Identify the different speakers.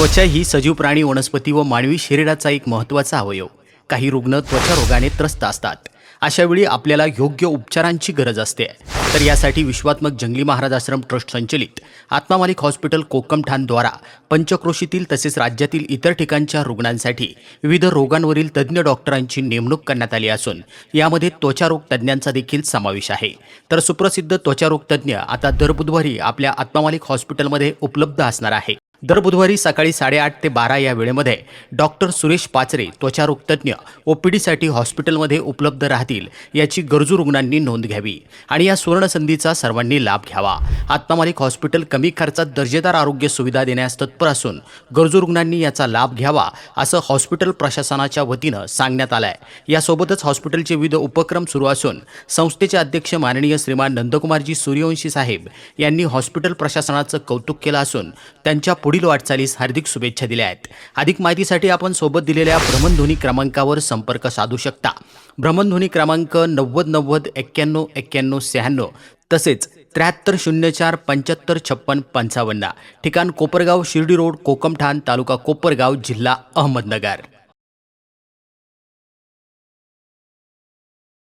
Speaker 1: त्वचा ही सजीव प्राणी वनस्पती व मानवी शरीराचा एक महत्त्वाचा अवयव. काही रुग्ण त्वचा रोगाने त्रस्त असतात. अशावेळी आपल्याला योग्य उपचारांची गरज असते. तर यासाठी विश्वात्मक जंगली महाराज आश्रम ट्रस्ट संचलित आत्मामालिक हॉस्पिटल कोकमठाणद्वारा पंचक्रोशीतील तसेच राज्यातील इतर ठिकाणच्या रुग्णांसाठी विविध रोगांवरील तज्ज्ञ डॉक्टरांची नेमणूक करण्यात आली असून यामध्ये त्वचारोग तज्ज्ञांचा देखील समावेश आहे. तर सुप्रसिद्ध त्वचारोग तज्ज्ञ आता दर बुधवारी आपल्या आत्मामालिक हॉस्पिटलमध्ये उपलब्ध असणार आहे. दर बुधवारी सकाळी साडेआठ ते बारा या वेळेमध्ये डॉक्टर सुरेश पाचरे त्वचारोग तज्ज्ञ ओपीडीसाठी हॉस्पिटलमध्ये उपलब्ध राहतील याची गरजू रुग्णांनी नोंद घ्यावी आणि या सुवर्णसंधीचा सर्वांनी लाभ घ्यावा. आत्मामालिक हॉस्पिटल कमी खर्चात दर्जेदार आरोग्य सुविधा देण्यास तत्पर असून गरजू रुग्णांनी याचा लाभ घ्यावा असं हॉस्पिटल प्रशासनाच्या वतीनं सांगण्यात आलं आहे यासोबतच हॉस्पिटलचे विविध उपक्रम सुरू असून संस्थेचे अध्यक्ष माननीय श्रीमान नंदकुमारजी सूर्यवंशी साहेब यांनी हॉस्पिटल प्रशासनाचं कौतुक केलं असून त्यांच्या पुढील वाटचालीस हार्दिक शुभेच्छा दिल्या आहेत. अधिक माहितीसाठी आपण सोबत दिलेल्या भ्रमणध्वनी क्रमांकावर संपर्क साधू शकता. भ्रमणध्वनी क्रमांक नव्वद नव्वद एक्क्याण्णव एक्क्याण्णव शहाण्णव तसेच त्र्याहत्तर शून्य चार पंच्याहत्तर छप्पन पंचावन्न. ठिकाण कोपरगाव शिर्डी रोड कोकमठाण तालुका कोपरगाव जिल्हा अहमदनगर.